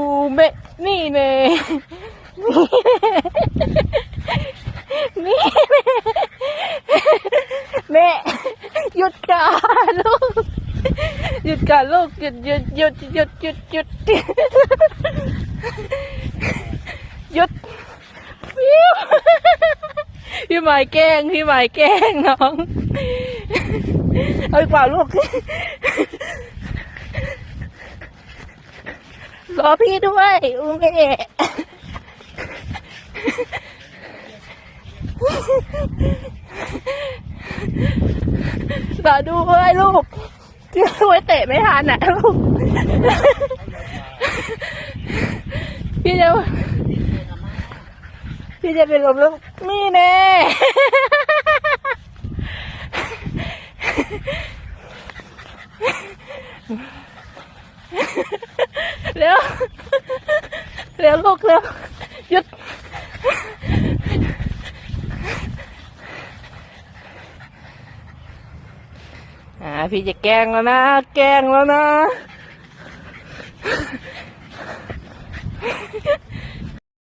อูเมะนี่เน่นี่แม่หยุดการลูกหยุดการลูกหยุดหยุดหยุดหยุดหยุดหยุดหยุดฟิวพี่หมายแกล้งพี่หมายแกล้งน้องเอาดีกว่าลูก รอพี่ด้วยอูเมะรอด้วยลูกช่วยเตะไม่ทันอะลูก พี่จะพี่จะเป็นลมลูกนี่แน่ เร็วลูกเร็วหยุดอ่าพี่จะแกล้งแล้วนะ แกล้งแล้วนะ